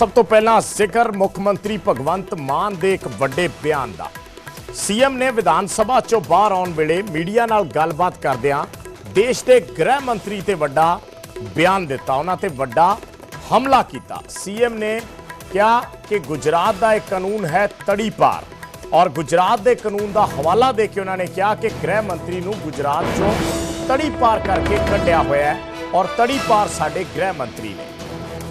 ਸਭ ਤੋਂ ਪਹਿਲਾਂ ਜ਼ਿਕਰ ਮੁੱਖ ਮੰਤਰੀ ਭਗਵੰਤ ਮਾਨ ਦੇ ਇੱਕ ਵੱਡੇ ਬਿਆਨ ਦਾ। ਸੀਐਮ ਨੇ ਵਿਧਾਨ ਸਭਾ ਚੋਂ ਬਾਹਰ ਆਉਣ ਵੇਲੇ ਮੀਡੀਆ ਨਾਲ ਗੱਲਬਾਤ ਕਰਦਿਆਂ ਦੇਸ਼ ਦੇ ਗ੍ਰਹਿ ਮੰਤਰੀ ਤੇ ਵੱਡਾ ਬਿਆਨ ਦਿੱਤਾ। ਉਹਨਾਂ ਤੇ ਵੱਡਾ ਹਮਲਾ ਕੀਤਾ। ਸੀਐਮ ਨੇ ਕਿਹਾ ਕਿ ਗੁਜਰਾਤ ਦਾ ਇੱਕ ਕਾਨੂੰਨ ਹੈ ਤੜੀ ਪਾਰ ਔਰ ਗੁਜਰਾਤ ਦੇ ਕਾਨੂੰਨ ਦਾ ਹਵਾਲਾ ਦੇ ਕੇ ਉਹਨਾਂ ਨੇ ਕਿਹਾ ਕਿ ਗ੍ਰਹਿ ਮੰਤਰੀ ਨੂੰ ਗੁਜਰਾਤ ਚੋਂ ਤੜੀ ਪਾਰ ਕਰਕੇ ਕੱਢਿਆ ਹੋਇਆ ਹੈ ਔਰ ਤੜੀ ਪਾਰ ਸਾਡੇ ਗ੍ਰਹਿ ਮੰਤਰੀ ਨੇ।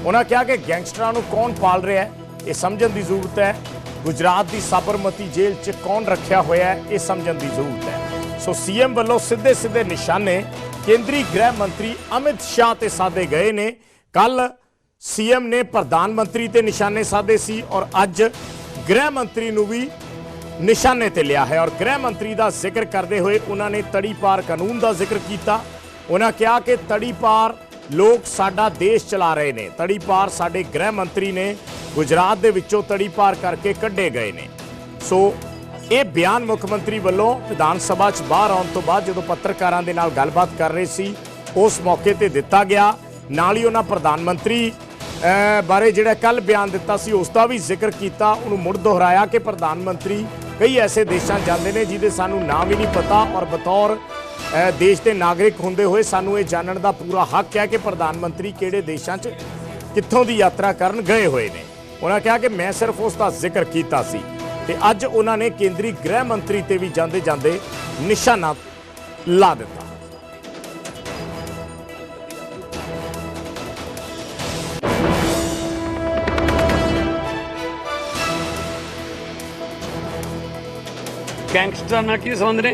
ਉਹਨਾਂ ਕਿਹਾ ਕਿ ਗੈਂਗਸਟਰਾਂ ਨੂੰ ਕੌਣ ਪਾਲ ਰਿਹਾ ਹੈ? ਇਹ ਸਮਝਣ ਦੀ ਜ਼ਰੂਰਤ ਹੈ। ਗੁਜਰਾਤ ਦੀ ਸਾਬਰਮਤੀ ਜੇਲ੍ਹ 'ਚ ਕੌਣ ਰੱਖਿਆ ਹੋਇਆ ਹੈ? ਇਹ ਸਮਝਣ ਦੀ ਜ਼ਰੂਰਤ ਹੈ। ਸੋ ਸੀਐਮ ਵੱਲੋਂ ਸਿੱਧੇ ਸਿੱਧੇ ਨਿਸ਼ਾਨੇ ਕੇਂਦਰੀ ਗ੍ਰਹਿ ਮੰਤਰੀ ਅਮਿਤ ਸ਼ਾਹ ਤੇ ਸਾਧੇ ਗਏ ਨੇ। ਕੱਲ ਸੀਐਮ ਨੇ ਪ੍ਰਧਾਨ ਮੰਤਰੀ ਤੇ ਨਿਸ਼ਾਨੇ ਸਾਧੇ ਸੀ ਔਰ ਅੱਜ ਗ੍ਰਹਿ ਮੰਤਰੀ ਨੂੰ ਵੀ ਨਿਸ਼ਾਨੇ ਤੇ ਲਿਆ ਹੈ। ਔਰ ਗ੍ਰਹਿ ਮੰਤਰੀ ਦਾ ਜ਼ਿਕਰ ਕਰਦੇ ਹੋਏ ਉਹਨਾਂ ਨੇ ਤੜੀ ਪਾਰ ਕਾਨੂੰਨ ਦਾ ਜ਼ਿਕਰ ਕੀਤਾ। ਉਹਨਾਂ ਕਿਹਾ ਕਿ ਤੜੀ ਪਾਰ ਲੋਕ ਸਾਡਾ ਦੇਸ਼ ਚਲਾ ਰਹੇ ਨੇ। ਤੜੀ ਪਾਰ ਸਾਡੇ ਗ੍ਰਹਿ ਮੰਤਰੀ ਨੇ ਗੁਜਰਾਤ ਦੇ ਵਿੱਚੋਂ ਤੜੀ ਪਾਰ ਕਰਕੇ ਕੱਢੇ ਗਏ ਨੇ। ਸੋ ਇਹ ਬਿਆਨ ਮੁੱਖ ਮੰਤਰੀ ਵੱਲੋਂ ਵਿਧਾਨ ਸਭਾ 'ਚ ਬਾਹਰ ਆਉਣ ਤੋਂ ਬਾਅਦ ਜਦੋਂ ਪੱਤਰਕਾਰਾਂ ਦੇ ਨਾਲ ਗੱਲਬਾਤ ਕਰ ਰਹੇ ਸੀ, ਉਸ ਮੌਕੇ ਤੇ ਦਿੱਤਾ ਗਿਆ। ਨਾਲ ਹੀ ਉਹਨਾਂ ਪ੍ਰਧਾਨ ਮੰਤਰੀ ਬਾਰੇ ਜਿਹੜਾ ਕੱਲ ਬਿਆਨ ਦਿੱਤਾ ਸੀ, ਉਸ ਦਾ ਵੀ ਜ਼ਿਕਰ ਕੀਤਾ। ਉਹਨੂੰ ਮੁੜ ਦੁਹਰਾਇਆ ਕਿ ਪ੍ਰਧਾਨ ਮੰਤਰੀ ਕਈ ਐਸੇ ਦੇਸ਼ਾਂ ਜਾਂਦੇ ਨੇ ਜਿਹਦੇ ਸਾਨੂੰ ਨਾਮ ਹੀ ਨਹੀਂ ਪਤਾ ਔਰ ਬਤੌਰ ਦੇਸ਼ ਦੇ ਨਾਗਰਿਕ ਹੁੰਦੇ ਹੋਏ ਸਾਨੂੰ ਇਹ ਜਾਣਨ ਦਾ ਪੂਰਾ ਹੱਕ ਹੈ ਕਿ ਪ੍ਰਧਾਨ ਮੰਤਰੀ ਕਿਹੜੇ ਦੇਸ਼ਾਂ 'ਚ ਕਿੱਥੋਂ ਦੀ ਯਾਤਰਾ ਕਰਨ ਗਏ ਹੋਏ ਨੇ। ਉਹਨਾਂ ਕਿਹਾ ਕਿ ਮੈਂ ਸਿਰਫ ਉਸ ਦਾ ਜ਼ਿਕਰ ਕੀਤਾ ਸੀ ਤੇ ਅੱਜ ਉਹਨਾਂ ਨੇ ਕੇਂਦਰੀ ਗ੍ਰਹਿ ਮੰਤਰੀ ਤੇ ਵੀ ਜਾਂਦੇ ਜਾਂਦੇ ਨਿਸ਼ਾਨਾ ਲਾ ਦਿੱਤਾ। ਗੈਂਗਸਟਰ ਨਾਲ ਕੀ ਸੰਬੰਧ ਨੇ?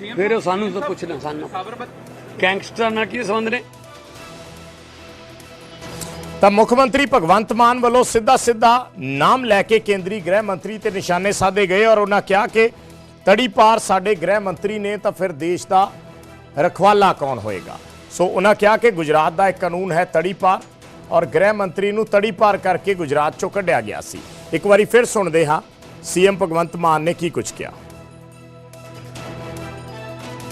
ਫਿਰ ਉਹ ਸਾਨੂੰ ਤਾਂ ਪੁੱਛਣਾ ਸਾਨੂੰ। ਗੈਂਗਸਟਰ ਨਾਲ ਕੀ ਸੰਬੰਧ ਨੇ? ਤਾਂ ਮੁੱਖ ਮੰਤਰੀ ਭਗਵੰਤ ਮਾਨ ਵੱਲੋਂ ਸਿੱਧਾ ਸਿੱਧਾ ਨਾਮ ਲੈ ਕੇ ਕੇਂਦਰੀ ਗ੍ਰਹਿ ਮੰਤਰੀ ਤੇ ਨਿਸ਼ਾਨੇ ਸਾਧੇ ਗਏ ਔਰ ਉਹਨਾਂ ਕਿਹਾ ਕਿ ਤੜੀ ਪਾਰ ਸਾਡੇ ਗ੍ਰਹਿ ਮੰਤਰੀ ਨੇ ਤਾਂ ਫਿਰ ਦੇਸ਼ ਦਾ ਰਖਵਾਲਾ ਕੌਣ ਹੋਏਗਾ? ਸੋ ਉਹਨਾਂ ਕਿਹਾ ਕਿ ਗੁਜਰਾਤ ਦਾ ਇੱਕ ਕਾਨੂੰਨ ਹੈ ਤੜੀ ਪਾਰ ਔਰ ਗ੍ਰਹਿ ਮੰਤਰੀ ਨੂੰ ਤੜੀ ਪਾਰ ਕਰਕੇ ਗੁਜਰਾਤ ਚੋਂ ਕੱਢਿਆ ਗਿਆ ਸੀ। ਇੱਕ ਵਾਰੀ ਫਿਰ ਸੁਣਦੇ ਹਾਂ। ਸੀਐਮ ਭਗਵੰਤ ਮਾਨ ਨੇ ਕੀ ਕੁਝ ਕਿਹਾ।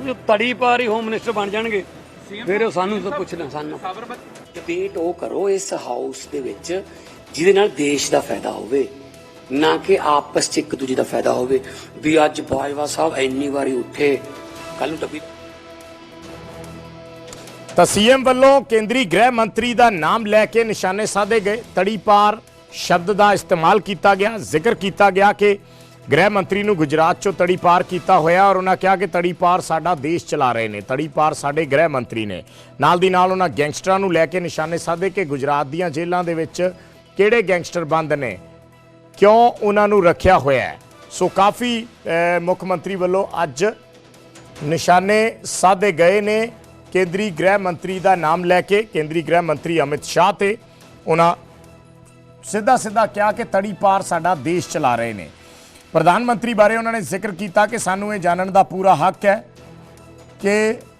ਉਹ ਤੜੀ ਪਾਰ ਹੀ ਹੋਮ ਮਿਨਿਸਟਰ ਬਣ ਜਾਣਗੇ। ਫਿਰ ਉਹ ਸਾਨੂੰ ਤਾਂ ਪੁੱਛਣਾ ਸਾਨੂੰ। ਡਿਬੇਟ ਉਹ ਕਰੋ ਇਸ ਹਾਊਸ ਦੇ ਵਿੱਚ ਜਿਹਦੇ ਨਾਲ ਦੇਸ਼ ਦਾ ਫਾਇਦਾ ਹੋਵੇ। ਨਾ ਕਿ ਆਪਸ ਚ ਇੱਕ ਦੂਜੇ ਦਾ ਫਾਇਦਾ ਹੋਵੇ। ਵੀ ਅੱਜ ਬਾਜਵਾ ਸਾਹਿਬ ਇੰਨੀ ਵਾਰੀ ਉੱਠੇ ਕੱਲ ਨੂੰ ਡੱਬੀ ਤਾਂ ਸੀਐਮ ਵੱਲੋਂ ਕੇਂਦਰੀ ਗ੍ਰਹਿ ਮੰਤਰੀ ਦਾ ਨਾਮ ਲੈ ਕੇ ਨਿਸ਼ਾਨੇ ਸਾਧੇ ਗਏ। ਤੜੀ ਪਾਰ ਸ਼ਬਦ ਦਾ ਇਸਤੇਮਾਲ ਕੀਤਾ ਗਿਆ ਜ਼ਿਕਰ ਕੀਤਾ ਗਿਆ ਕਿ ਗ੍ਰਹਿ ਮੰਤਰੀ ਨੂੰ ਗੁਜਰਾਤ ਚੋਂ ਤੜੀ ਪਾਰ ਕੀਤਾ ਹੋਇਆ ਔਰ ਉਹਨਾਂ ਕਿਹਾ ਕਿ ਤੜੀ ਪਾਰ ਸਾਡਾ ਦੇਸ਼ ਚਲਾ ਰਹੇ ਨੇ, ਤੜੀ ਪਾਰ ਸਾਡੇ ਗ੍ਰਹਿ ਮੰਤਰੀ ਨੇ। ਨਾਲ ਦੀ ਨਾਲ ਉਹਨਾਂ ਗੈਂਗਸਟਰਾਂ ਨੂੰ ਲੈ ਕੇ ਨਿਸ਼ਾਨੇ ਸਾਧੇ ਕਿ ਗੁਜਰਾਤ ਦੀਆਂ ਜੇਲ੍ਹਾਂ ਦੇ ਵਿੱਚ ਕਿਹੜੇ ਗੈਂਗਸਟਰ ਬੰਦ ਨੇ, ਕਿਉਂ ਉਹਨਾਂ ਨੂੰ ਰੱਖਿਆ ਹੋਇਆ ਹੈ। ਸੋ ਕਾਫੀ ਮੁੱਖ ਮੰਤਰੀ ਵੱਲੋਂ ਅੱਜ ਨਿਸ਼ਾਨੇ ਸਾਧੇ ਗਏ ਨੇ ਕੇਂਦਰੀ ਗ੍ਰਹਿ ਮੰਤਰੀ ਦਾ ਨਾਮ ਲੈ ਕੇ। ਕੇਂਦਰੀ ਗ੍ਰਹਿ ਮੰਤਰੀ ਅਮਿਤ ਸ਼ਾਹ ਤੇ ਉਹਨਾਂ ਸਿੱਧਾ ਸਿੱਧਾ ਕਿਹਾ ਕਿ ਤੜੀ ਪਾਰ ਸਾਡਾ ਦੇਸ਼ ਚਲਾ ਰਹੇ ਨੇ। ਪ੍ਰਧਾਨ ਮੰਤਰੀ ਬਾਰੇ ਉਹਨਾਂ ਨੇ ਜ਼ਿਕਰ ਕੀਤਾ ਕਿ ਸਾਨੂੰ ਇਹ ਜਾਣਨ ਦਾ ਪੂਰਾ ਹੱਕ ਹੈ ਕਿ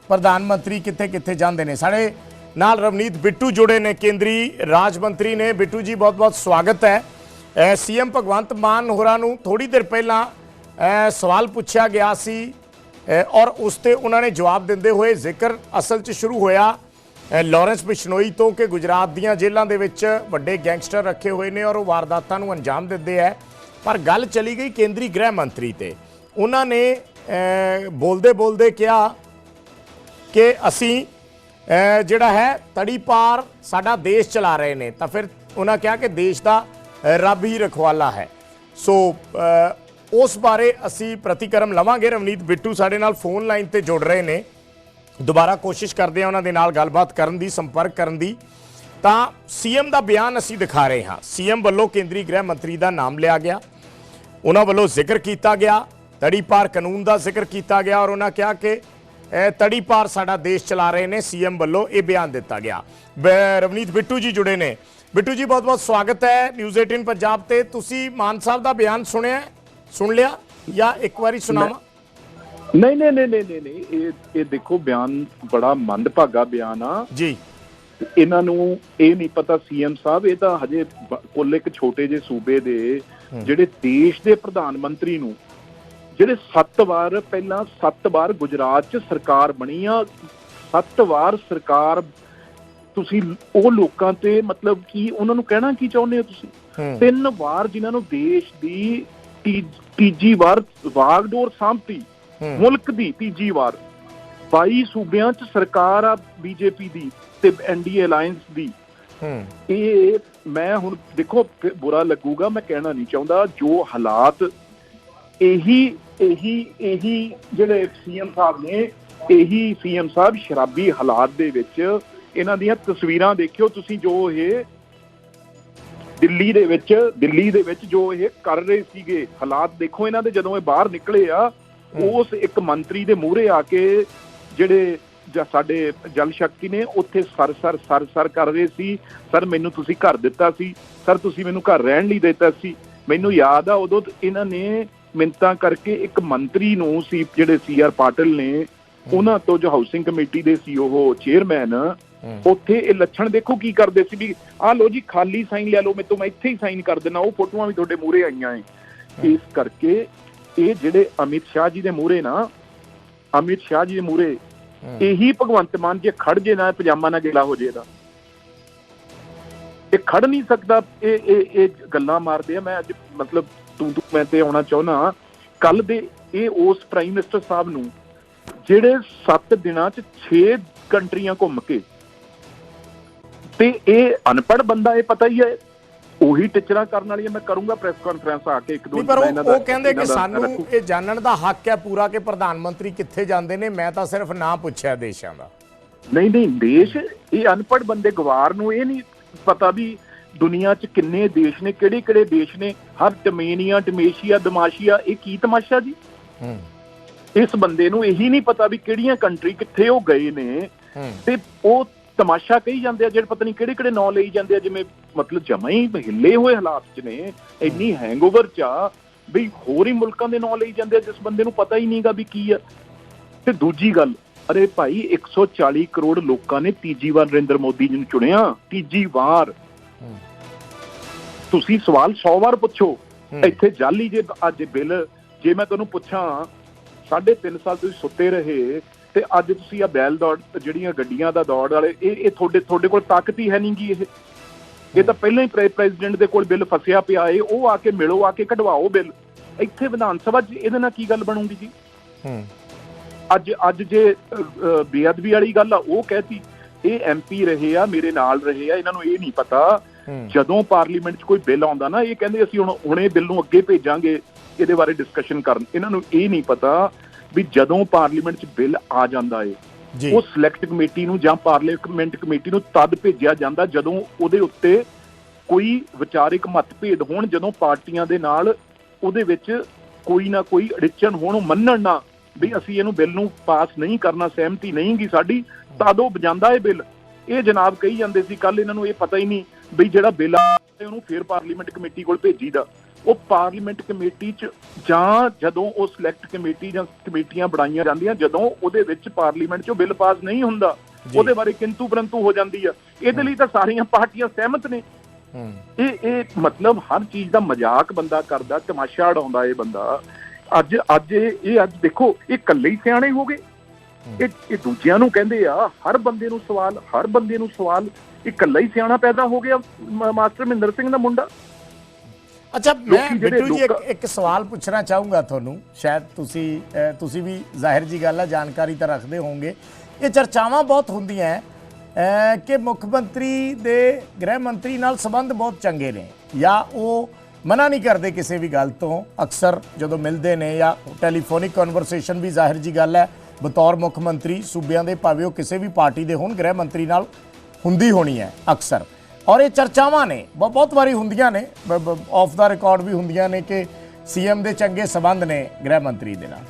ਪ੍ਰਧਾਨ ਮੰਤਰੀ ਕਿੱਥੇ ਕਿੱਥੇ ਜਾਂਦੇ ਨੇ। ਸਾਡੇ ਨਾਲ ਰਵਨੀਤ ਬਿੱਟੂ ਜੁੜੇ ਨੇ ਕੇਂਦਰੀ ਰਾਜ ਮੰਤਰੀ ਨੇ। ਬਿੱਟੂ ਜੀ ਬਹੁਤ ਬਹੁਤ ਸਵਾਗਤ ਹੈ। ਸੀਐਮ ਭਗਵੰਤ ਮਾਨ ਹੋਰਾਂ ਨੂੰ ਥੋੜੀ ਦੇਰ ਪਹਿਲਾਂ ਸਵਾਲ ਪੁੱਛਿਆ ਗਿਆ ਸੀ ਔਰ ਉਸ ਤੇ ਉਹਨਾਂ ਨੇ ਜਵਾਬ ਦਿੰਦੇ ਹੋਏ ਜ਼ਿਕਰ ਅਸਲ 'ਚ ਸ਼ੁਰੂ ਹੋਇਆ। ਅਹ, ਲਾਰੈਂਸ ਬਿਸ਼ਨੋਈ ਤੋਂ ਕਿ ਗੁਜਰਾਤ ਦੀਆਂ ਜੇਲ੍ਹਾਂ ਦੇ ਵਿੱਚ ਵੱਡੇ ਗੈਂਗਸਟਰ ਰੱਖੇ ਹੋਏ ਨੇ ਔਰ ਉਹ ਵਾਰਦਾਤਾਂ ਨੂੰ ਅੰਜਾਮ ਦਿੰਦੇ ਹੈ ਪਰ ਗੱਲ ਚਲੀ ਗਈ ਕੇਂਦਰੀ ਗ੍ਰਹਿ ਮੰਤਰੀ ਤੇ। ਉਹਨਾਂ ਨੇ ਬੋਲਦੇ ਬੋਲਦੇ ਕਿਹਾ ਕਿ ਅਸੀਂ ਜਿਹੜਾ ਹੈ ਤੜੀ ਪਾਰ ਸਾਡਾ ਦੇਸ਼ ਚਲਾ ਰਹੇ ਨੇ। ਤਾਂ ਫਿਰ ਉਹਨਾਂ ਕਿਹਾ ਕਿ ਦੇਸ਼ ਦਾ ਰੱਬ ਹੀ ਰਖਵਾਲਾ ਹੈ। ਸੋ ਉਸ ਬਾਰੇ ਅਸੀਂ ਪ੍ਰਤੀਕਰਮ ਲਵਾਂਗੇ। ਰਵਨੀਤ ਬਿੱਟੂ ਸਾਡੇ ਨਾਲ ਫੋਨ ਲਾਈਨ ਤੇ ਜੁੜ ਰਹੇ ਨੇ। ਦੁਬਾਰਾ ਕੋਸ਼ਿਸ਼ ਕਰਦੇ ਹਾਂ ਉਹਨਾਂ ਦੇ ਨਾਲ ਗੱਲਬਾਤ ਕਰਨ ਦੀ, ਸੰਪਰਕ ਕਰਨ ਦੀ। ਤਾਂ ਸੀਐਮ ਦਾ ਬਿਆਨ ਅਸੀਂ ਦਿਖਾ ਰਹੇ ਹਾਂ। ਸੀਐਮ ਵੱਲੋਂ ਕੇਂਦਰੀ ਗ੍ਰਹਿ ਮੰਤਰੀ ਦਾ ਨਾਮ ਲਿਆ ਗਿਆ। ਉਹਨਾਂ ਵੱਲੋਂ ਜ਼ਿਕਰ ਕੀਤਾ ਗਿਆ ਤੜੀ ਪਾਰ ਕਾਨੂੰਨ ਦਾ ਜ਼ਿਕਰ ਕੀਤਾ ਗਿਆ ਔਰ ਉਹਨਾਂ ਕਿਹਾ ਕਿ ਇਹ ਤੜੀ ਪਾਰ ਸਾਡਾ ਦੇਸ਼ ਚਲਾ ਰਹੇ ਨੇ ਸੀਐਮ ਵੱਲੋਂ ਇਹ ਬਿਆਨ ਦਿੱਤਾ ਗਿਆ। ਰਵਨੀਤ ਬਿੱਟੂ ਜੀ ਜੁੜੇ ਨੇ। ਬਿੱਟੂ ਜੀ ਬਹੁਤ ਬਹੁਤ ਸਵਾਗਤ ਹੈ ਨਿਊਜ਼ 18 ਪੰਜਾਬ ਤੇ। ਤੁਸੀਂ ਮਾਨ ਸਾਹਿਬ ਦਾ ਬਿਆਨ ਸੁਣਿਆ? ਸੁਣ ਲਿਆ ਜਾਂ ਇੱਕ ਵਾਰੀ ਸੁਣਾਵਾਂ? ਨਹੀਂ ਨਹੀਂ ਨਹੀਂ ਨਹੀਂ ਨਹੀਂ ਇਹ ਇਹ ਦੇਖੋ ਬਿਆਨ ਬੜਾ ਮੰਦਭਾਗਾ ਬਿਆਨ ਆ। ਜੀ। ਇਹਨਾਂ ਨੂੰ ਇਹ ਨਹੀਂ ਪਤਾ ਸੀਐਮ ਸਾਹਿਬ ਇਹ ਤਾਂ ਹਜੇ ਕੁੱਲ ਇੱਕ ਛੋਟੇ ਜਿਹੇ ਸੂਬੇ ਦੇ ਜਿਹੜੇ ਦੇਸ਼ ਦੇ ਪ੍ਰਧਾਨ ਮੰਤਰੀ ਨੂੰ ਜਿਹੜੇ 7 ਵਾਰ ਪਹਿਲਾਂ 7 ਵਾਰ ਗੁਜਰਾਤ 'ਚ ਸਰਕਾਰ ਬਣੀ ਆ 7 ਵਾਰ ਸਰਕਾਰ ਤੁਸੀਂ ਉਹ ਲੋਕਾਂ ਤੇ ਮਤਲਬ ਕੀ ਉਹਨਾਂ ਨੂੰ ਕਹਿਣਾ ਕੀ ਚਾਹੁੰਦੇ ਹੋ ਤੁਸੀਂ? ਤਿੰਨ ਵਾਰ ਜਿਨ੍ਹਾਂ ਨੂੰ ਦੇਸ਼ ਦੀ ਤੀਜੀ ਵਾਰ ਵਾਗਡੋਰ ਸਾਂਭਤੀ। ਮੁਲਕ ਦੀ ਤੀਜੀ ਵਾਰ। 22 ਸੂਬਿਆਂ 'ਚ ਸਰਕਾਰ ਆ ਬੀਜੇਪੀ ਦੀ ਤੇ ਐਨਡੀਏ ਅਲਾਈਅੰਸ ਦੀ। ਇਹ ਮੈਂ ਹੁਣ ਦੇਖੋ ਬੁਰਾ ਲੱਗੂਗਾ ਮੈਂ ਕਹਿਣਾ ਨਹੀਂ ਚਾਹੁੰਦਾ। ਜੋ ਹਾਲਾਤ ਇਹੀ ਇਹੀ ਇਹੀ ਜਿਹੜੇ ਸੀਐਮ ਸਾਹਿਬ ਨੇ ਇਹੀ ਸੀਐਮ ਸਾਹਿਬ ਸ਼ਰਾਬੀ ਹਾਲਾਤ ਦੇ ਵਿੱਚ ਇਹਨਾਂ ਦੀਆਂ ਤਸਵੀਰਾਂ ਦੇਖਿਓ। ਤੁਸੀਂ ਜੋ ਇਹ ਦਿੱਲੀ ਦੇ ਵਿੱਚ ਦਿੱਲੀ ਦੇ ਵਿੱਚ ਜੋ ਇਹ ਕਰ ਰਹੇ ਸੀਗੇ ਹਾਲਾਤ ਦੇਖੋ ਇਹਨਾਂ ਦੇ ਜਦੋਂ ਇਹ ਬਾਹਰ ਨਿਕਲੇ ਆ ਉਸ ਇੱਕ ਮੰਤਰੀ ਦੇ ਮੂਹਰੇ ਆ ਕੇ ਜਿਹੜੇ ਜਾਂ ਸਾਡੇ ਜਲ ਸ਼ਕਤੀ ਨੇ ਉੱਥੇ ਸਰ ਸਰ ਸਰ ਸਰ ਕਰ ਰਹੇ ਸੀ। ਸਰ ਮੈਨੂੰ ਤੁਸੀਂ ਘਰ ਦਿੱਤਾ ਸੀ। ਸਰ ਤੁਸੀਂ ਮੈਨੂੰ ਘਰ ਰਹਿਣ ਲਈ ਦਿੱਤਾ ਸੀ। ਮੈਨੂੰ ਯਾਦ ਆ ਉਦੋਂ ਇਹਨਾਂ ਨੇ ਮਿੰਤਾਂ ਕਰਕੇ ਇੱਕ ਮੰਤਰੀ ਨੂੰ ਸੀ ਜਿਹੜੇ ਸੀਆਰ ਪਾਟਿਲ ਨੇ ਉਹਨਾਂ ਤੋਂ ਜੋ ਹਾਊਸਿੰਗ ਕਮੇਟੀ ਦੇ ਸੀ ਉਹ ਚੇਅਰਮੈਨ ਉੱਥੇ ਇਹ ਲੱਛਣ ਦੇਖੋ ਕੀ ਕਰਦੇ ਸੀ ਵੀ ਆਹ ਲੋ ਜੀ ਖਾਲੀ ਸਾਈਨ ਲੈ ਲਓ ਮੇਰੇ ਤੋਂ ਮੈਂ ਇੱਥੇ ਹੀ ਸਾਈਨ ਕਰ ਦੇਣਾ ਉਹ ਫੋਟੋਆਂ ਵੀ ਤੁਹਾਡੇ ਮੂਹਰੇ ਆਈਆਂ ਐ ਇਸ ਕਰਕੇ ਇਹ ਜਿਹੜੇ ਅਮਿਤ ਸ਼ਾਹ ਜੀ ਦੇ ਮੂਹਰੇ ਨਾ ਅਮਿਤ ਸ਼ਾਹ ਜੀ ਦੇ ਮੂਹਰੇ ਇਹੀ ਭਗਵੰਤ ਮਾਨ ਜੇ ਖੜ ਜੇ ਨਾ, ਪਜਾਮਾ ਨਾ ਗਿਲਾ ਹੋ ਜੇ ਇਹਦਾ ਇਹ ਖੜ ਨਹੀਂ ਸਕਦਾ, ਇਹ ਇਹ ਇਹ ਗੱਲਾਂ ਮਾਰਦੇ ਆ। ਮੈਂ ਅੱਜ ਮਤਲਬ ਤੂੰ ਤੂੰ ਮੈਂ ਤੇ ਆਉਣਾ ਚਾਹੁੰਦਾ ਕੱਲ ਦੇ ਇਹ ਉਸ ਪ੍ਰਾਈਮ ਮਿਨਿਸਟਰ ਸਾਹਿਬ ਨੂੰ ਜਿਹੜੇ 7 ਦਿਨਾਂ ਚ 6 ਕੰਟਰੀਆਂ ਘੁੰਮ ਕੇ, ਤੇ ਇਹ ਅਨਪੜ ਬੰਦਾ, ਇਹ ਪਤਾ ਹੀ ਹੈ। ਉਹੀ ਟਿਚਰਾਂ ਕਰਨ ਵਾਲੀ ਮੈਂ ਕਰੂੰਗਾ ਪ੍ਰੈਸ ਕਾਨਫਰੰਸ ਆ ਕੇ ਇੱਕ ਦੋ ਪਰ ਉਹ ਕਹਿੰਦੇ ਕਿ ਸਾਨੂੰ। ਇਹ ਜਾਣਨ ਦਾ ਹੱਕ ਹੈ ਪੂਰਾ ਕਿ ਪ੍ਰਧਾਨ ਮੰਤਰੀ ਕਿੱਥੇ ਜਾਂਦੇ ਨੇ ਮੈਂ ਤਾਂ ਸਿਰਫ ਨਾਂ ਪੁੱਛਿਆ ਦੇਸ਼ਾਂ ਦਾ। ਨਹੀਂ ਨਹੀਂ ਦੇਸ਼ ਇਹ ਅਨਪੜ ਬੰਦੇ ਗਵਾਰ ਨੂੰ ਇਹ ਨਹੀਂ ਪਤਾ ਵੀ ਦੁਨੀਆ 'ਚ ਕਿੰਨੇ ਦੇਸ਼ ਨੇ ਕਿਹੜੇ ਕਿਹੜੇ ਦੇਸ਼ ਨੇ ਹਰ ਟਮੇਨੀਆ ਟਮੇਸ਼ੀਆ ਦਮਾਸ਼ੀਆ ਇਹ ਕੀ ਤਮਾਸ਼ਾ ਜੀ? ਹੂੰ। ਇਸ ਬੰਦੇ ਨੂੰ ਇਹੀ ਨਹੀਂ ਪਤਾ ਵੀ ਕਿਹੜੀਆਂ ਕੰਟਰੀ ਕਿੱਥੇ ਉਹ ਗਏ ਨੇ। ਤੇ ਉਹ ਤਮਾਸ਼ਾ ਕਹੀ ਜਾਂਦੇ ਆ ਜਿਹੜੇ ਪਤਾ ਨਹੀਂ ਕਿਹੜੇ ਕਿਹੜੇ ਨਾਂ ਲਈ ਜਾਂਦੇ ਆ ਜਿਵੇਂ ਮਤਲਬ ਜਮਾਂ ਹੀ ਹਿੱਲੇ ਹੋਏ ਹਾਲਾਤ 'ਚ ਨੇ ਇੰਨੀ ਹੈਂਗਓਵਰ 'ਚ ਆ ਵੀ ਹੋਰ ਹੀ ਮੁਲਕਾਂ ਦੇ ਨਾਂ ਲਈ ਜਾਂਦੇ ਜਿਸ ਬੰਦੇ ਨੂੰ ਪਤਾ ਹੀ ਨਹੀਂਗਾ ਵੀ ਕੀ ਆ ਤੇ ਦੂਜੀ ਗੱਲ ਅਰੇ ਭਾਈ 140 ਕਰੋੜ ਲੋਕਾਂ ਨੇ ਤੀਜੀ ਵਾਰ ਨਰਿੰਦਰ ਮੋਦੀ ਜੀ ਨੂੰ ਚੁਣਿਆ ਤੀਜੀ ਵਾਰ। ਤੁਸੀਂ ਸਵਾਲ 100 ਵਾਰ ਪੁੱਛੋ। ਇੱਥੇ ਜਾਲੀ ਜੇ ਅੱਜ ਬਿੱਲ ਜੇ ਮੈਂ ਤੁਹਾਨੂੰ ਪੁੱਛਾਂ ਸਾਢੇ ਤਿੰਨ ਸਾਲ ਤੁਸੀਂ ਸੁੱਤੇ ਰਹੇ ਤੇ ਅੱਜ ਤੁਸੀਂ ਆ ਬੈਲ ਦੌੜ ਜਿਹੜੀਆਂ ਗੱਡੀਆਂ ਦਾ ਦੌੜ ਵਾਲੇ ਇਹ ਇਹ ਤੁਹਾਡੇ ਤੁਹਾਡੇ ਕੋਲ ਤਾਕਤ ਹੀ ਹੈ ਨਹੀਂਗੀ ਇਹ ਇਹ ਤਾਂ ਪਹਿਲਾਂ ਹੀ ਪ੍ਰੈ- ਪ੍ਰੈਜ਼ੀਡੈਂਟ ਦੇ ਕੋਲ ਬਿੱਲ ਫਸਿਆ ਪਿਆ ਏ ਉਹ ਆ ਕੇ ਮਿਲੋ ਆ ਕੇ ਕਢਵਾਓ ਬਿੱਲ। ਇੱਥੇ ਵਿਧਾਨ ਸਭਾ 'ਚ ਇਹਦੇ ਨਾਲ ਕੀ ਗੱਲ ਬਣੂਗੀ ਜੀ? ਹੂੰ। ਅੱਜ ਅੱਜ ਜੇ ਬੇਅਦਬੀ ਵਾਲੀ ਗੱਲ ਆ ਉਹ ਕਹਿਤੀ ਇਹ ਐਮਪੀ ਰਹੇ ਆ ਮੇਰੇ ਨਾਲ ਰਹੇ ਆ ਇਹਨਾਂ ਨੂੰ ਇਹ ਨਹੀਂ ਪਤਾ। ਜਦੋਂ ਪਾਰਲੀਮੈਂਟ 'ਚ ਕੋਈ ਬਿੱਲ ਆਉਂਦਾ ਨਾ ਇਹ ਕਹਿੰਦੇ ਅਸੀਂ ਹੁਣ ਹੁਣੇ ਬਿੱਲ ਨੂੰ ਅੱਗੇ ਭੇਜਾਂਗੇ ਇਹਦੇ ਬਾਰੇ ਡਿਸਕਸ਼ਨ ਕਰਨ। ਇਹਨਾਂ ਨੂੰ ਇਹ ਨਹੀਂ ਪਤਾ ਵੀ ਜਦੋਂ ਪਾਰਲੀਮੈਂਟ 'ਚ ਬਿੱਲ ਆ ਜਾਂਦਾ ਏ ਉਹ ਸਿਲੈਕਟ ਕਮੇਟੀ ਨੂੰ ਜਾਂ ਪਾਰਲੀਮੈਂਟ ਕਮੇਟੀ ਨੂੰ ਤਦ ਭੇਜਿਆ ਜਾਂਦਾ ਜਦੋਂ ਉਹਦੇ ਉੱਤੇ ਕੋਈ ਵਿਚਾਰਿਕ ਮਤਭੇਦ ਹੋਣ, ਜਦੋਂ ਪਾਰਟੀਆਂ ਦੇ ਨਾਲ ਉਹਦੇ ਵਿੱਚ ਕੋਈ ਨਾ ਕੋਈ ਅੜਿੱਚਣ ਹੋਣ, ਉਹ ਮੰਨਣ ਨਾ ਵੀ ਅਸੀਂ ਇਹਨੂੰ ਬਿੱਲ ਨੂੰ ਪਾਸ ਨਹੀਂ ਕਰਨਾ, ਸਹਿਮਤੀ ਨਹੀਂ ਗੀ ਸਾਡੀ, ਤਦ ਉਹ ਵਜਾਂਦਾ ਇਹ ਬਿੱਲ। ਇਹ ਜਨਾਬ ਕਹੀ ਜਾਂਦੇ ਸੀ ਕੱਲ ਇਹਨਾਂ ਨੂੰ ਇਹ ਪਤਾ ਹੀ ਨਹੀਂ ਵੀ ਜਿਹੜਾ ਬਿੱਲ ਆ, ਉਹਨੂੰ ਫੇਰ ਪਾਰਲੀਮੈਂਟ ਕਮੇਟੀ ਕੋਲ ਭੇਜੀਦਾ। ਉਹ ਪਾਰਲੀਮੈਂਟ ਕਮੇਟੀ ਚ ਜਾਂ ਜਦੋਂ ਉਹ ਸਿਲੈਕਟ ਕਮੇਟੀ ਜਾਂ ਕਮੇਟੀਆਂ ਬਣਾਈਆਂ ਜਾਂਦੀਆਂ ਜਦੋਂ ਉਹਦੇ ਵਿੱਚ ਪਾਰਲੀਮੈਂਟ ਚੋਂ ਬਿੱਲ ਪਾਸ ਨਹੀਂ ਹੁੰਦਾ। ਉਹਦੇ ਬਾਰੇ ਕਿੰਤੂ ਪਰੰਤੂ ਹੋ ਜਾਂਦੀ ਆ। ਇਹਦੇ ਲਈ ਤਾਂ ਸਾਰੀਆਂ ਪਾਰਟੀਆਂ ਸਹਿਮਤ ਨੇ। ਇਹ ਇਹ ਮਤਲਬ ਹਰ ਚੀਜ਼ ਦਾ ਮਜ਼ਾਕ ਬੰਦਾ ਕਰਦਾ ਤਮਾਸ਼ਾ ਉਡਾਉਂਦਾ ਇਹ ਬੰਦਾ। ਅੱਜ ਅੱਜ ਇਹ ਇਹ ਅੱਜ ਦੇਖੋ ਇਹ ਇਕੱਲੇ ਹੀ ਸਿਆਣੇ ਹੋ ਗਏ। ਇਹ ਇਹ ਦੂਜਿਆਂ ਨੂੰ ਕਹਿੰਦੇ ਆ ਹਰ ਬੰਦੇ ਨੂੰ ਸਵਾਲ ਹਰ ਬੰਦੇ ਨੂੰ ਸਵਾਲ ਇਹ ਇਕੱਲਾ ਹੀ ਸਿਆਣਾ ਪੈਦਾ ਹੋ ਗਿਆ ਮਾਸਟਰ ਮਹਿੰਦਰ ਸਿੰਘ ਦਾ ਮੁੰਡਾ। ਅੱਛਾ ਮੈਂ ਬਿੱਟੂ ਜੀ ਇੱਕ ਇੱਕ ਸਵਾਲ ਪੁੱਛਣਾ ਚਾਹੂੰਗਾ ਤੁਹਾਨੂੰ। ਸ਼ਾਇਦ ਤੁਸੀਂ ਤੁਸੀਂ ਵੀ ਜ਼ਾਹਿਰ ਜੀ ਗੱਲ ਹੈ ਜਾਣਕਾਰੀ ਤਾਂ ਰੱਖਦੇ ਹੋਵੋਗੇ। ਇਹ ਚਰਚਾਵਾਂ ਬਹੁਤ ਹੁੰਦੀਆਂ ਕਿ ਮੁੱਖ ਮੰਤਰੀ ਦੇ ਗ੍ਰਹਿ ਮੰਤਰੀ ਨਾਲ ਸੰਬੰਧ ਬਹੁਤ ਚੰਗੇ ਨੇ ਜਾਂ ਉਹ ਮਨਾ ਨਹੀਂ ਕਰਦੇ ਕਿਸੇ ਵੀ ਗੱਲ ਤੋਂ। ਅਕਸਰ ਜਦੋਂ ਮਿਲਦੇ ਨੇ ਜਾਂ ਟੈਲੀਫੋਨਿਕ ਕਨਵਰਸੇਸ਼ਨ ਵੀ ਜ਼ਾਹਿਰ ਜੀ ਗੱਲ ਹੈ ਬਤੌਰ ਮੁੱਖ ਮੰਤਰੀ ਸੂਬਿਆਂ ਦੇ ਭਾਵੇਂ ਉਹ ਕਿਸੇ ਵੀ ਪਾਰਟੀ ਦੇ ਹੋਣ ਗ੍ਰਹਿ ਮੰਤਰੀ ਨਾਲ ਹੁੰਦੀ ਹੋਣੀ ਹੈ ਅਕਸਰ। ਔਰ ਇਹ ਚਰਚਾਵਾਂ ਨੇ ਬਹੁਤ ਵਾਰੀ ਹੁੰਦੀਆਂ ਨੇ ਆਫ ਦਾ ਰਿਕਾਰਡ ਵੀ ਹੁੰਦੀਆਂ ਨੇ ਕਿ ਸੀਐਮ ਦੇ ਚੰਗੇ ਸਬੰਧ ਨੇ ਗ੍ਰਹਿ ਮੰਤਰੀ ਦੇ ਨਾਲ।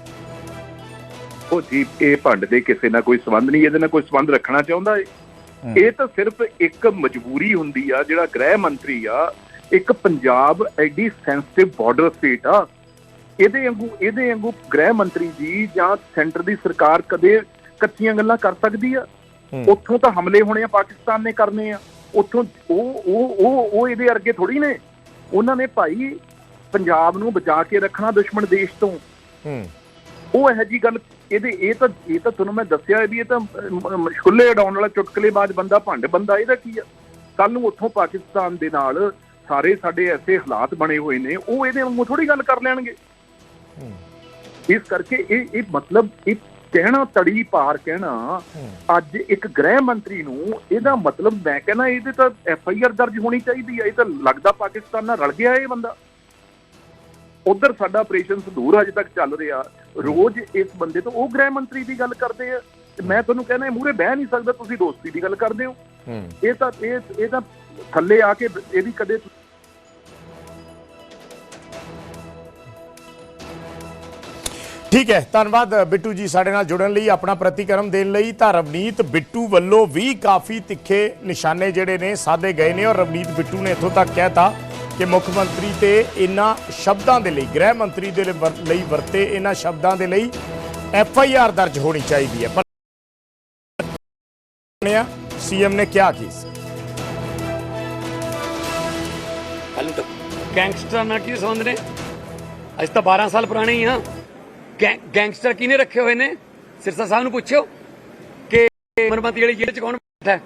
ਉਹ ਜੀ ਇਹ ਭੰਡ ਦੇ ਕਿਸੇ ਨਾਲ ਕੋਈ ਸੰਬੰਧ ਨਹੀਂ ਇਹਦੇ ਨਾਲ ਕੋਈ ਸੰਬੰਧ ਰੱਖਣਾ ਚਾਹੁੰਦਾ ਏ? ਇਹ ਤਾਂ ਸਿਰਫ ਇੱਕ ਮਜਬੂਰੀ ਹੁੰਦੀ ਆ ਜਿਹੜਾ ਗ੍ਰਹਿ ਮੰਤਰੀ ਆ ਇੱਕ ਪੰਜਾਬ ਐਡੀ ਸੈਂਸਿਟਿਵ ਬਾਰਡਰ ਸਟੇਟ ਆ ਇਹਦੇ ਵਾਂਗੂ ਇਹਦੇ ਵਾਂਗੂ ਗ੍ਰਹਿ ਮੰਤਰੀ ਜੀ ਜਾਂ ਸੈਂਟਰ ਦੀ ਸਰਕਾਰ ਕਦੇ ਕੱਚੀਆਂ ਗੱਲਾਂ ਕਰ ਸਕਦੀ ਆ? ਉੱਥੋਂ ਤਾਂ ਹਮਲੇ ਹੋਣੇ ਆ ਪਾਕਿਸਤਾਨ ਨੇ ਕਰਨੇ ਆ। ਉੱਥੋਂ ਉਹ ਉਹ ਉਹ ਉਹ ਇਹਦੇ ਅਰਗੇ ਥੋੜੀ ਨੇ। ਉਹਨਾਂ ਨੇ ਭਾਈ ਪੰਜਾਬ ਨੂੰ ਬਚਾ ਕੇ ਰੱਖਣਾ ਦੁਸ਼ਮਣ ਦੇਸ਼ ਤੋਂ। ਹੂੰ। ਉਹ ਇਹੋ ਜੀ ਗੱਲ ਇਹਦੇ ਇਹ ਤਾਂ ਇਹ ਤਾਂ ਤੁਹਾਨੂੰ ਮੈਂ ਦੱਸਿਆ ਵੀ ਇਹ ਤਾਂ ਮਸ਼ਕੁੱਲੇ ਉਡਾਉਣ ਵਾਲਾ ਚੁਟਕਲੇਬਾਜ਼ ਬੰਦਾ ਭੰਡ ਬੰਦਾ ਇਹਦਾ ਕੀ ਆ? ਕੱਲ ਨੂੰ ਉੱਥੋਂ ਪਾਕਿਸਤਾਨ ਦੇ ਨਾਲ ਸਾਰੇ ਸਾਡੇ ਐਸੇ ਹਾਲਾਤ ਬਣੇ ਹੋਏ ਨੇ ਉਹ ਇਹਦੇ ਵਾਂਗੂ ਥੋੜੀ ਗੱਲ ਕਰ ਲੈਣਗੇ। ਇਸ ਕਰਕੇ ਇਹ ਇਹ ਮਤਲਬ ਇਹ ਕਹਿਣਾ ਤੜੀ ਪਾਰ ਕਹਿਣਾ ਅੱਜ ਇੱਕ ਗ੍ਰਹਿ ਮੰਤਰੀ ਨੂੰ ਇਹਦਾ ਮਤਲਬ ਮੈਂ ਕਹਿੰਦਾ ਇਹਦੇ ਤਾਂ ਐਫ ਆਈ ਆਰ ਦਰਜ ਹੋਣੀ ਚਾਹੀਦੀ ਹੈ ਇਹ ਤਾਂ ਲੱਗਦਾ ਪਾਕਿਸਤਾਨ ਨਾਲ ਰਲ ਗਿਆ ਇਹ ਬੰਦਾ। ਉਧਰ ਸਾਡਾ ਆਪਰੇਸ਼ਨ ਸੰਦੂਰ ਅਜੇ ਤੱਕ ਚੱਲ ਰਿਹਾ ਰੋਜ਼ ਇਸ ਬੰਦੇ ਤੋਂ ਉਹ ਗ੍ਰਹਿ ਮੰਤਰੀ ਦੀ ਗੱਲ ਕਰਦੇ ਆ। ਮੈਂ ਤੁਹਾਨੂੰ ਕਹਿੰਦਾ ਮੂਰੇ ਬਹਿ ਨਹੀਂ ਸਕਦਾ ਤੁਸੀਂ ਦੋਸਤੀ ਦੀ ਗੱਲ ਕਰਦੇ ਹੋ। ਹੂੰ। ਇਹ ਤਾਂ ਇਹ ਇਹ ਤਾਂ ਥੱਲੇ ਆ ਕੇ ਇਹਦੀ ਕਦੇ ਠੀਕ ਹੈ, ਧੰਨਵਾਦ ਬਿੱਟੂ ਜੀ ਸਾਡੇ ਨਾਲ ਜੁੜਨ ਲਈ, ਆਪਣਾ ਪ੍ਰਤੀਕਰਮ ਦੇਣ ਲਈ। ਤਾਂ ਰਵਨੀਤ ਬਿੱਟੂ ਵੱਲੋਂ ਵੀ ਕਾਫੀ ਤਿੱਖੇ ਨਿਸ਼ਾਨੇ ਜਿਹੜੇ ਨੇ ਸਾਧੇ ਗਏ ਨੇ ਔਰ ਰਵਨੀਤ ਬਿੱਟੂ ਨੇ ਇੱਥੋਂ ਤੱਕ ਕਹਿਤਾ ਕਿ ਮੁੱਖ ਮੰਤਰੀ ਤੇ ਇਹਨਾਂ ਸ਼ਬਦਾਂ ਦੇ ਲਈ, ਗ੍ਰਹਿ ਮੰਤਰੀ ਦੇ ਲਈ ਵਰਤੇ ਇਹਨਾਂ ਸ਼ਬਦਾਂ ਦੇ ਲਈ ਐਫ ਆਈ ਆਰ ਦਰਜ ਹੋਣੀ ਚਾਹੀਦੀ ਹੈ। ਪਰ ਸੀਐਮ ਨੇ ਕਿਹਾ ਕੀ ਸੀ? ਤਾਂ ਗੈਂਗਸਟਰ ਨਾਲ ਕੀ ਸੰਬੰਧ ਨੇ? ਅਸੀਂ ਤਾਂ 12 ਸਾਲ ਪੁਰਾਣੇ ਹੀ ਹਾਂ ਗੈਂਗਸਟਰ ਕਿਹਨੇ ਰੱਖੇ ਹੋਏ ਨੇ? ਸਿਰਸਾ ਸਾਹਿਬ ਨੂੰ ਪੁੱਛਿਓ ਕਿ ਮਰਮਤੀ ਵਾਲੀ ਜੇਲ੍ਹ ਚ ਕੌਣ ਬੈਠਾ ਹੈ?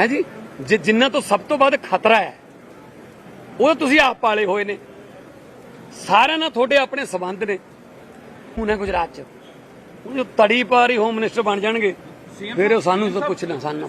ਹੈ ਜੀ? ਜਿ- ਜਿਨ੍ਹਾਂ ਤੋਂ ਸਭ ਤੋਂ ਵੱਧ ਖਤਰਾ ਹੈ ਉਹ ਤੁਸੀਂ ਆਪ ਪਾਲੇ ਹੋਏ ਨੇ। ਸਾਰਿਆਂ ਨਾਲ ਤੁਹਾਡੇ ਆਪਣੇ ਸਬੰਧ ਨੇ। ਹੁਣ ਹੈ ਗੁਜਰਾਤ ਚ। ਉਹ ਤੜੀ ਪਾਰੀ ਹੋਮ ਮਿਨਿਸਟਰ ਬਣ ਜਾਣਗੇ ਫਿਰ ਉਹ ਸਾਨੂੰ ਪੁੱਛਣਾ ਸਾਨੂੰ।